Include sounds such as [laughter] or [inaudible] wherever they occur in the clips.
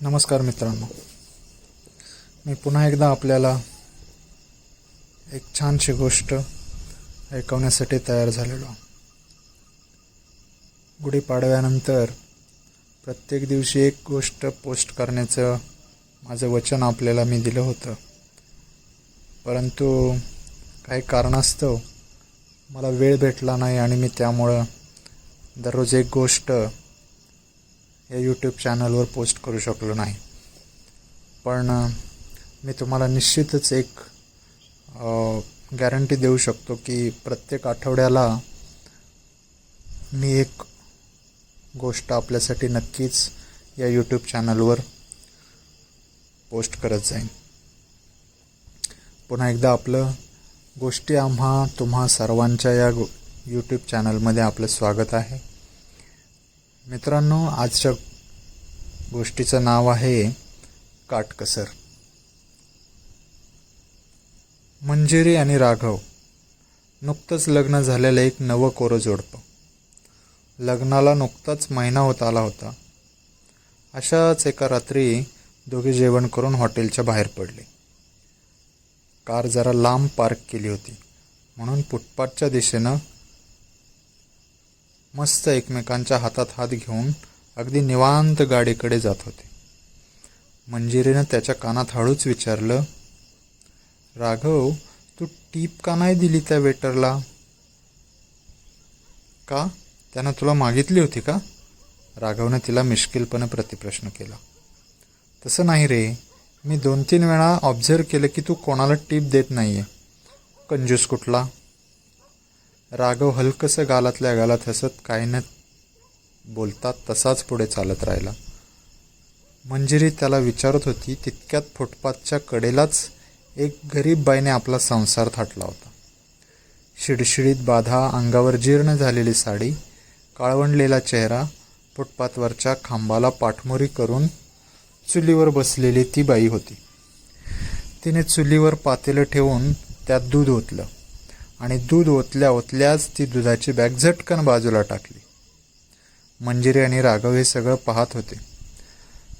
नमस्कार मित्रांनो. मी पुन्हा एकदा आपल्याला एक छानशी गोष्ट ऐकवण्यासाठी तयार झालेलो गुढीपाडव्यानंतर प्रत्येक दिवशी एक गोष्ट पोस्ट करण्याचं माझं वचन आपल्याला मी दिलं होतं. परंतु काही कारणास्तव मला वेळ भेटला नाही आणि मी त्यामुळं दररोज एक गोष्ट या यूट्यूब चॅनलवर पोस्ट करू शकलो नाही. पण मी तुम्हाला निश्चितच एक गॅरंटी देऊ शकतो की प्रत्येक आठवड्याला मी एक गोष्ट आपल्यासाठी नक्कीच या यूट्यूब चॅनलवर पोस्ट करत जाईन. पुन्हा एकदा आपलं गोष्टी आम्हा तुम्हा सर्वांच्या या गो यूट्यूब चॅनलमध्ये आपलं स्वागत आहे. मित्रांनो आजच्या गोष्टीचं नाव आहे काटकसर. मंजिरी आणि राघव नुकतंच लग्न झालेलं एक नवं कोरं जोडपं. लग्नाला नुकताच महिना होत आला होता. अशाच एका रात्री दोघे जेवण करून हॉटेलच्या बाहेर पडले. कार जरा लांब पार्क केली होती म्हणून फुटपाथच्या दिशेनं मस्त एकमेकांच्या हातात हात घेऊन अगदी निवांत गाडीकडे जात होते. मंजिरीनं त्याच्या कानात हळूच विचारलं राघव तू टीप का नाही दिली त्या वेटरला? का? त्यानं तुला मागितली होती का? राघवनं तिला मिश्किलपणे प्रतिप्रश्न केला. तसं नाही रे. मी दोन तीन वेळा ऑब्झर्व केलं की तू कोणाला टीप देत नाही आहे कंजूस कुठला? राघव हलकसं गालातल्या गालात हसत काही न बोलतात तसाच पुढे चालत राहिला. मंजिरी त्याला विचारत होती तितक्यात फुटपाथच्या कडेलाच एक गरीब बाईने आपला संसार थाटला होता. शिडशिडीत बाधा अंगावर जीर्ण झालेली साडी काळवंडलेला चेहरा फुटपाथवरच्या खांबाला पाठमोरी करून चुलीवर बसलेली ती बाई होती. तिने चुलीवर पातेलं ठेवून त्यात दूध ओतलं. आणि दूध ओतल्या ओतल्याच ती दुधाची बॅग झटकन बाजूला टाकली. मंजिरी आणि राघव हे सगळं पाहत होते.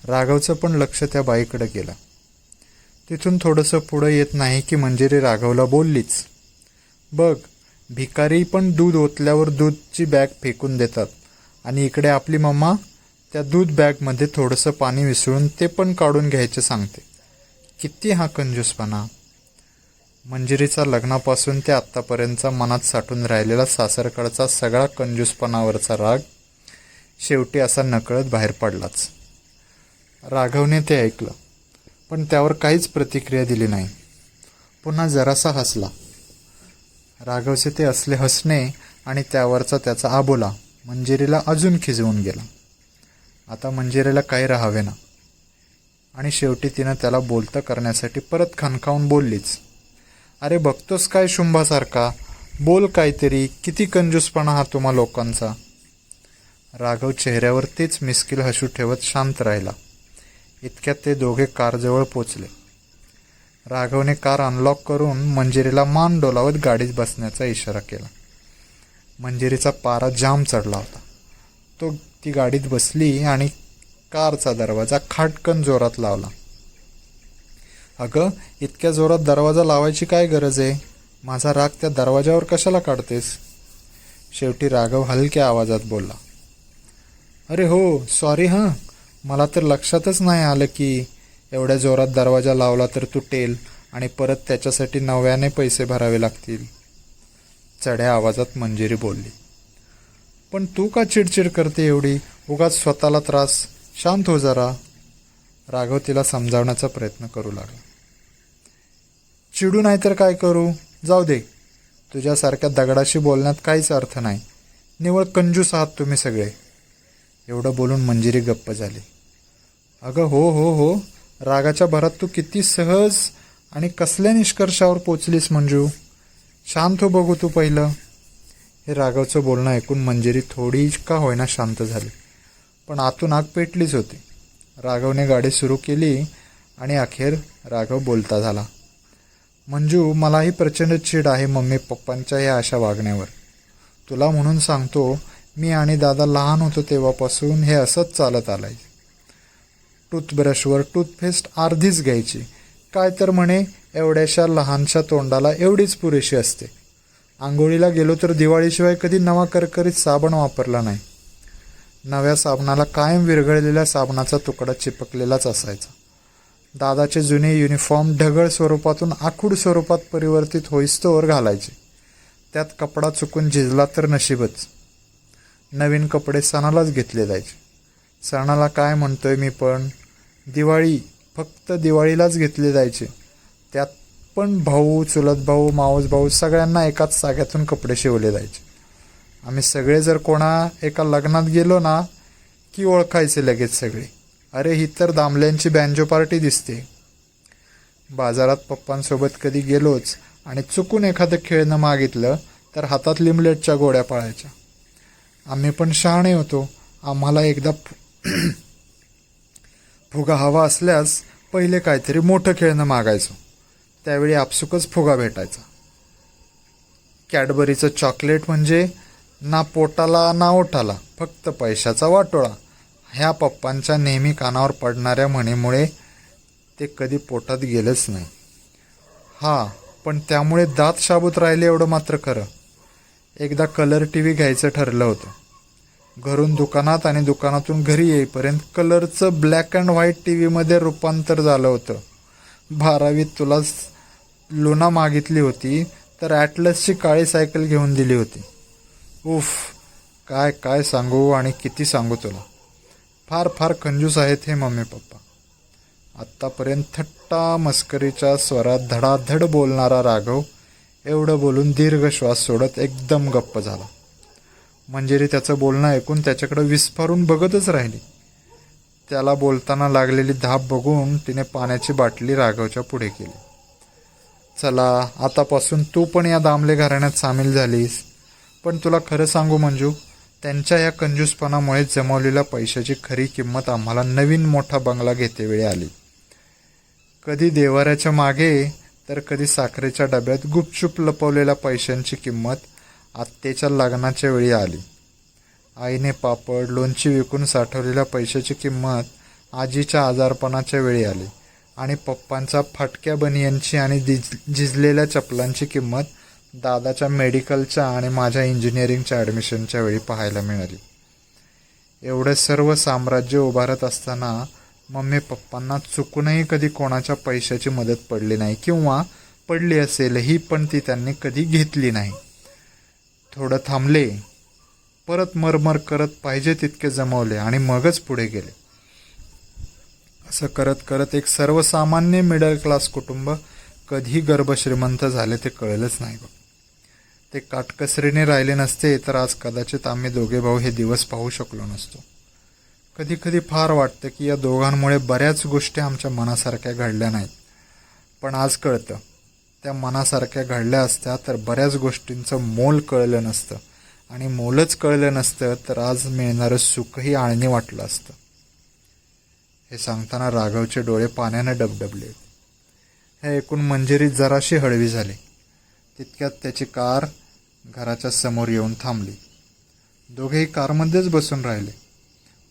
राघवचं पण लक्ष त्या बाईकडे गेलं. तिथून थोडंसं पुढं येत नाही की मंजिरी राघवला बोललीच. बघ भिकारी पण दूध ओतल्यावर दूधची बॅग फेकून देतात आणि इकडे आपली मम्मा त्या दूध बॅगमध्ये थोडंसं पाणी मिसळून ते पण काढून घ्यायचे सांगते. किती हा कंजूसपणा. मंजिरीचा लग्नापासून ते आत्तापर्यंतचा मनात साठून राहिलेला सासरकडचा सगळा कंजूसपणावरचा राग शेवटी असा नकळत बाहेर पडलाच. राघवने ते ऐकलं पण त्यावर काहीच प्रतिक्रिया दिली नाही. पुन्हा जरासा हसला. राघवचे ते असले हसणे आणि त्यावरचा त्याचा आबोला मंजिरीला अजून खिजवून गेला. आता मंजिरीला काही राहावे ना. आणि शेवटी तिनं त्याला बोलतं करण्यासाठी परत खणखावून बोललीच. अरे बघतोस काय शुंभासारखा? बोल काहीतरी. किती कंजूसपणा हा तुम्हा लोकांचा. राघव चेहऱ्यावर तेच मिस्किल हसू ठेवत शांत राहिला. इतक्यात ते दोघे कारजवळ पोचले. राघवने कार अनलॉक करून मंजिरीला मान डोलावत गाडीत बसण्याचा इशारा केला. मंजिरीचा पारा जाम चढला होता. तो ती गाडीत बसली आणि कारचा दरवाजा खाटकन जोरात लावला. अगं इतक्या जोरात दरवाजा लावायची काय गरज आहे? माझा राग त्या दरवाजावर कशाला काढतेस? शेवटी राघव हलक्या आवाजात बोलला. अरे हो सॉरी हां. मला तर लक्षातच नाही आलं की एवढ्या जोरात दरवाजा लावला तर तुटेल आणि परत त्याच्यासाठी नव्याने पैसे भरावे लागतील. चढ्या आवाजात मंजिरी बोलली. पण तू का चिडचिड करते एवढी? उगाच स्वतःला त्रास. शांत हो जरा. राघव तिला समजावण्याचा प्रयत्न करू लागला. चिडू नाही तर काय करू? जाऊ दे. तुझ्यासारख्या दगडाशी बोलण्यात काहीच अर्थ नाही. निवळ कंजूस आहात तुम्ही सगळे. एवढं बोलून मंजिरी गप्प झाली. अगं हो हो हो. रागाच्या भरात तू किती सहज आणि कसल्या निष्कर्षावर पोचलीस मंजू? शांत हो बघू तू पहिलं. हे राघवचं बोलणं ऐकून मंजिरी थोडी का होईना शांत झाली. पण आतून आग पेटलीच होती. राघवने गाडी सुरू केली आणि अखेर राघव बोलता झाला. मंजू मलाही प्रचंड चीड आहे मम्मी पप्पांच्या या अशा वागण्यावर. तुला म्हणून सांगतो मी आणि दादा लहान होतो तेव्हापासून हे असंच चालत आलंय. टूथब्रशवर टूथपेस्ट अर्धीच घ्यायची. काय तर म्हणे एवढ्याशा लहानशा तोंडाला एवढीच पुरेशी असते. आंघोळीला गेलो तर दिवाळीशिवाय कधी नवा करकरीत साबण वापरला नाही. नव्या साबणाला कायम विरघळलेल्या साबणाचा तुकडा चिपकलेलाच असायचा. दादाचे जुने युनिफॉर्म ढगळ स्वरूपातून आखूड स्वरूपात परिवर्तित होईस्तोवर घालायचे. त्यात कपडा चुकून झिजला तर नशीबच. नवीन कपडे सणालाच घेतले जायचे. सणाला काय म्हणतोय मी पण? दिवाळी फक्त दिवाळीलाच घेतले जायचे. त्यात पण भाऊ चुलत भाऊ मावस भाऊ सगळ्यांना एकाच साग्यातून कपडे शिवले जायचे. आम्ही सगळे जर कोणा एका लग्नात गेलो ना की ओळखायचे लगेच सगळे. अरे ही तर दामल्यांची बँजो पार्टी दिसते. बाजारात पप्पांसोबत कधी गेलोच आणि चुकून एखादं खेळणं मागितलं तर हातात लिमलेटच्या गोड्या पाळायच्या. आम्ही पण शहाणे होतो. आम्हाला एकदा [clears throat] फुगा हवा असल्यास पहिले काहीतरी मोठं खेळणं मागायचो. त्यावेळी आपसुकच फुगा भेटायचा. कॅडबरीचं चॉकलेट म्हणजे ना पोटाला ना ओठाला फक्त पैशाचा वाटोळा. ह्या पप्पांच्या नेहमी कानावर पडणाऱ्या म्हणीमुळे ते कधी पोटात गेलंच नाही. हा पण त्यामुळे दात शाबूत राहिले एवढं मात्र खरं. एकदा कलर टी व्ही घ्यायचं ठरलं होतं. घरून दुकानात आणि दुकानातून घरी येईपर्यंत कलरचं ब्लॅक अँड व्हाईट टी व्हीमध्ये रूपांतर झालं होतं. बारावीत तुला स- लुना मागितली होती तर ॲटलसची काळी सायकल घेऊन दिली होती. उफ काय काय सांगू आणि किती सांगू तुला. फार फार कंजूस आहेत हे मम्मी पप्पा. आत्तापर्यंत थट्टा मस्करीच्या स्वरात धडाधड बोलणारा राघव एवढं बोलून दीर्घ श्वास सोडत एकदम गप्प झाला. मंजिरी त्याचं बोलणं ऐकून त्याच्याकडे विस्फारून बघतच राहिली. त्याला बोलताना लागलेली धाप बघून तिने पाण्याची बाटली राघवच्या पुढे केली. चला आतापासून तू पण या दामले घराण्यात सामील झालीस. पण तुला खरं सांगू मंजू त्यांच्या या कंजूसपणामुळे जमवलेल्या पैशाची खरी किंमत आम्हाला नवीन मोठा बंगला घेतेवेळी आली. कधी देवाऱ्याच्या मागे तर कधी साखरेच्या डब्यात गुपचूप लपवलेल्या पैशांची किंमत आत्तेच्या लग्नाच्या वेळी आली. आईने पापड लोणची विकून साठवलेल्या पैशाची किंमत आजीच्या आजारपणाच्या वेळी आली आणि पप्पांचा फाटक्या बनियांची आणि दिज झिजलेल्या चपलांची किंमत दादाच्या मेडिकलच्या आणि माझ्या इंजिनिअरिंगच्या ॲडमिशनच्या वेळी पाहायला मिळाली. एवढं सर्व साम्राज्य उभारत असताना मम्मी पप्पांना चुकूनही कधी कोणाच्या पैशाची मदत पडली नाही किंवा पडली असेलही पण ती त्यांनी कधी घेतली नाही. थोडं थांबले परत मरमर करत पाहिजे तितके जमवले आणि मगच पुढे गेले. असं करत करत एक सर्वसामान्य मिडल क्लास कुटुंब कधी गर्भश्रीमंत झाले ते कळलंच नाही बघ. ते काटकसरीने राहिले नसते तर आज कदाचित आम्ही दोघे भाऊ हे दिवस पाहू शकलो नसतो. कधी कधी फार वाटतं की या दोघांमुळे बऱ्याच गोष्टी आमच्या मनासारख्या घडल्या नाहीत. पण आज कळतं त्या मनासारख्या घडल्या असत्या तर बऱ्याच गोष्टींचं मोल कळलं नसतं. आणि मोलच कळलं नसतं तर आज मिळणारं सुखही आळणी वाटलं असतं. हे सांगताना राघवचे डोळे पाण्यानं डबडबले. हे ऐकून मंजिरी जराशी हळवी झाली. तितक्यात त्याची कार घराच्या समोर येऊन थांबली. दोघेही कारमध्येच बसून राहिले.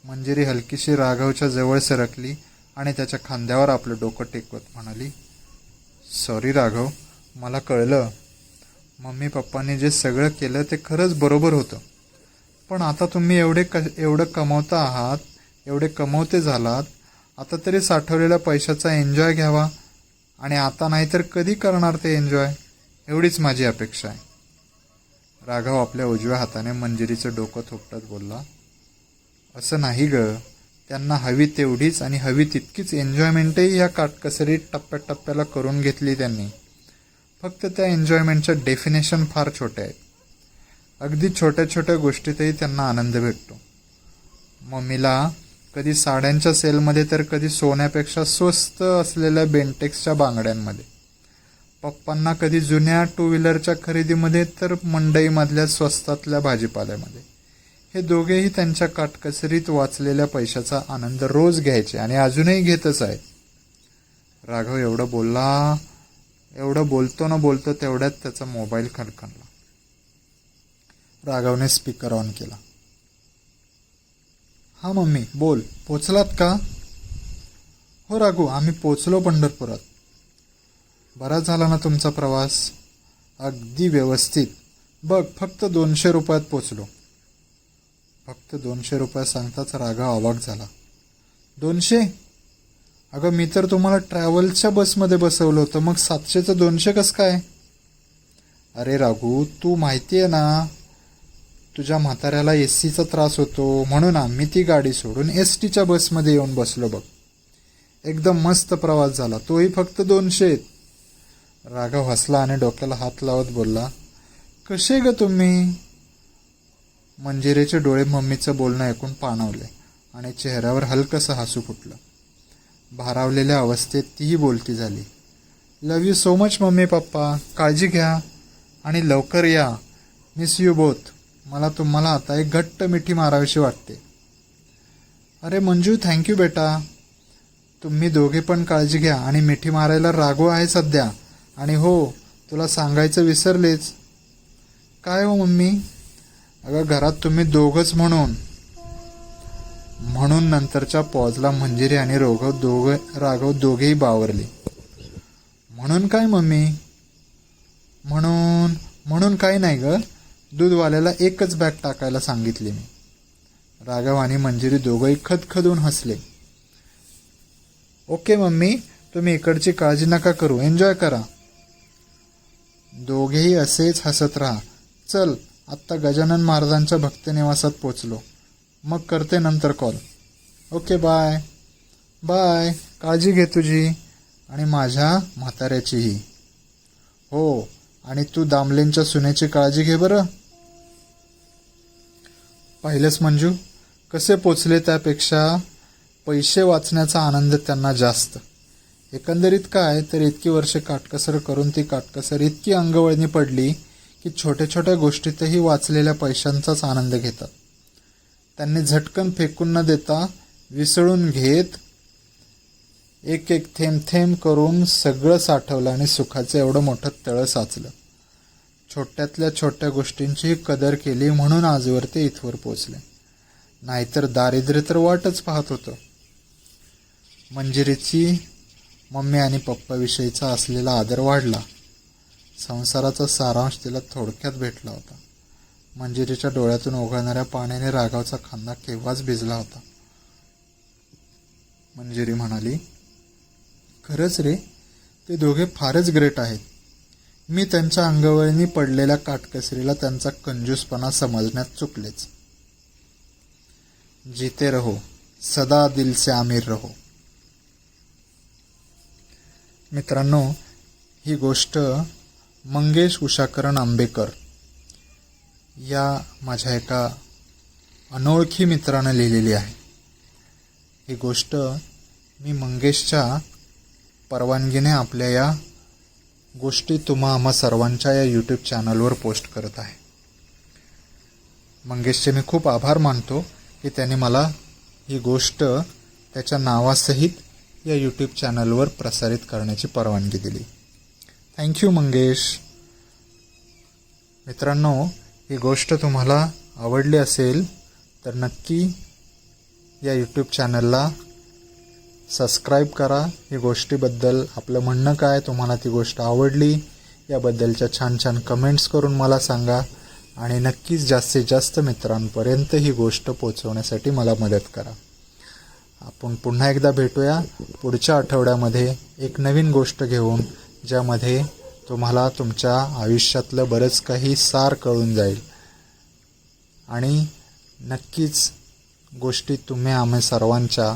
मंजिरी हलकीशी राघवच्या जवळ सरकली आणि त्याच्या खांद्यावर आपलं डोकं टेकवत म्हणाली सॉरी राघव मला कळलं. मम्मी पप्पांनी जे सगळं केलं ते खरंच बरोबर होतं. पण आता तुम्ही एवढे क एवढं कमवता आहात एवढे कमवते झालात आता तरी साठवलेल्या पैशाचा एन्जॉय घ्यावा आणि आता नाहीतर कधी करणार ते एन्जॉय एवढीच माझी अपेक्षा आहे. राघव आपल्या उजव्या हाताने मंजिरीचं डोकं थोपटत बोलला असं नाही ग. त्यांना हवी तेवढीच आणि हवी तितकीच एन्जॉयमेंटही ह्या काटकसरीत टप्प्याटप्प्याला करून घेतली त्यांनी. फक्त त्या एन्जॉयमेंटच्या डेफिनेशन फार छोट्या आहेत. अगदी छोट्या छोट्या गोष्टीतही त्यांना आनंद भेटतो. मम्मीला कधी साड्यांच्या सेलमध्ये तर कधी सोन्यापेक्षा स्वस्त असलेल्या बेंटेक्सच्या बांगड्यांमध्ये. पप्पांना कधी जुन्या टू व्हीलरच्या खरेदीमध्ये तर मंडईमधल्या स्वस्तातल्या भाजीपाल्यामध्ये. हे दोघेही त्यांच्या काटकसरीत वाचलेल्या पैशाचा आनंद रोज घ्यायचे आणि अजूनही घेतच आहेत. राघव एवढं बोलला एवढं बोलतो ना बोलतो तेवढ्यात त्याचा मोबाईल खणखणला. राघवने स्पीकर ऑन केला. हा मम्मी बोल. पोचलात का? हो राघू आम्ही पोचलो पंढरपुरात. बरा झाला ना तुमचा प्रवास? अगदी व्यवस्थित. बघ फक्त दोनशे रुपयात पोचलो. फक्त दोनशे रुपयात सांगताच रागा अवाक झाला. दोनशे? अगं मी तर तुम्हाला ट्रॅव्हल्सच्या बसमध्ये बसवलं होतं. मग सातशेचं दोनशे कसं काय? अरे राघू तू माहिती आहे ना तुझ्या म्हाताऱ्याला एस सीचा त्रास होतो म्हणून आम्ही ती गाडी सोडून एस टीच्या बसमध्ये येऊन बसलो बघ. एकदम मस्त प्रवास झाला. तोही फक्त दोनशे राघव हसला आणि डोक्याला हात लावत बोलला कसे ग तुम्ही? मंजिरेचे डोळे मम्मीचं बोलणं ऐकून पाणावले आणि चेहऱ्यावर हलकंसं हसू फुटलं. भारावलेल्या अवस्थेत तीही बोलती झाली love you so much mummy papa. काळजी घ्या आणि लवकर या. मिस यू बोथ मला तुम्हाला आता एक घट्ट मिठी मारावीशी वाटते. अरे मंजू थँक्यू बेटा. तुम्ही दोघे पण काळजी घ्या आणि मिठी मारायला रागो आहे सध्या. आणि हो तुला सांगायचं विसरलेच. काय हो मम्मी? अगं घरात तुम्ही दोघंच म्हणून. म्हणून नंतरच्या पॉजला मंजिरी आणि रोघव दोघ राघव दोघेही बावरले. म्हणून काय मम्मी? म्हणून म्हणून काय नाही गं? दूधवाल्याला एकच बॅग टाकायला सांगितली मी. राघव आणि मंजिरी दोघंही खदखदून हसले. ओके मम्मी तुम्ही इकडची काळजी नका करू एन्जॉय करा. दोघेही असेच हसत राहा. चल आत्ता गजानन महाराजांच्या भक्तनिवासात पोचलो. मग करते नंतर कॉल. Okay bye. बाय काळजी घे तुझी आणि माझ्या म्हाताऱ्याचीही. हो आणि तू दामलेंच्या सुनेची काळजी घे बरं. पाहिलंच मंजू कसे पोचले त्यापेक्षा पैसे वाचण्याचा आनंद त्यांना जास्त. एकंदरीत काय तर इतकी वर्षे काटकसर करून ती काटकसर इतकी अंगवळणी पडली की छोट्या छोट्या गोष्टीतही वाचलेल्या पैशांचाच आनंद घेतात. त्यांनी झटकन फेकून न देता विसळून घेत एक एक थेंब थेंब करून सगळं साठवलं आणि सुखाचं एवढं मोठं तळं साचलं. छोट्यातल्या छोट्या गोष्टींची कदर केली म्हणून आजवर ते इथवर पोचले. नाहीतर दारिद्र्य तर वाटच पाहत होतं. मंजिरीची मम्मी आणि पप्पाविषयीचा असलेला आदर वाढला. संसाराचा सारांश तिला थोडक्यात भेटला होता. मंजिरीच्या डोळ्यातून ओघळणाऱ्या पाण्याने रागावचा खांदा केव्हाच भिजला होता. मंजिरी म्हणाली खरंच रे ते दोघे फारच ग्रेट आहेत. मी त्यांच्या अंगवळणी पडलेल्या काटकसरीला त्यांचा कंजूसपणा समजण्यात चुकलेच. जीते रहो सदा दिल से आमिर रहो. मित्रांनो ही गोष्ट मंगेश उषाकरण आंबेकर या माझ्या एका अनोळखी मित्रानं लिहिलेली आहे. ही गोष्ट मी मंगेशच्या परवानगीने आपल्या या गोष्टी तुम्हा आम्हा सर्वांच्या या यूट्यूब चॅनलवर पोस्ट करत आहे. मंगेशचे मी खूप आभार मानतो की त्याने मला ही गोष्ट त्याच्या नावासहित या यूट्यूब चॅनलवर प्रसारित करण्याची परवानगी दिली. Thank you Mangesh. मित्रांनो ही गोष्ट तुम्हाला आवडली असेल तर नक्की या यूट्यूब चॅनलला सबस्क्राईब करा. ही गोष्टीबद्दल आपलं म्हणणं काय तुम्हाला ती गोष्ट आवडली याबद्दलच्या छान छान कमेंट्स करून मला सांगा. आणि नक्कीच जास्तीत जास्त मित्रांपर्यंत ही गोष्ट पोचवण्यासाठी मला मदत करा. आपण पुन्हा एकदा भेटूया पुढच्या आठवड्यामध्ये एक नवीन गोष्ट घेऊन ज्यामध्ये तुम्हाला तुमच्या आयुष्यातलं बरंच काही सार कळून जाईल. आणि नक्कीच गोष्टी तुम्ही आम्ही सर्वांच्या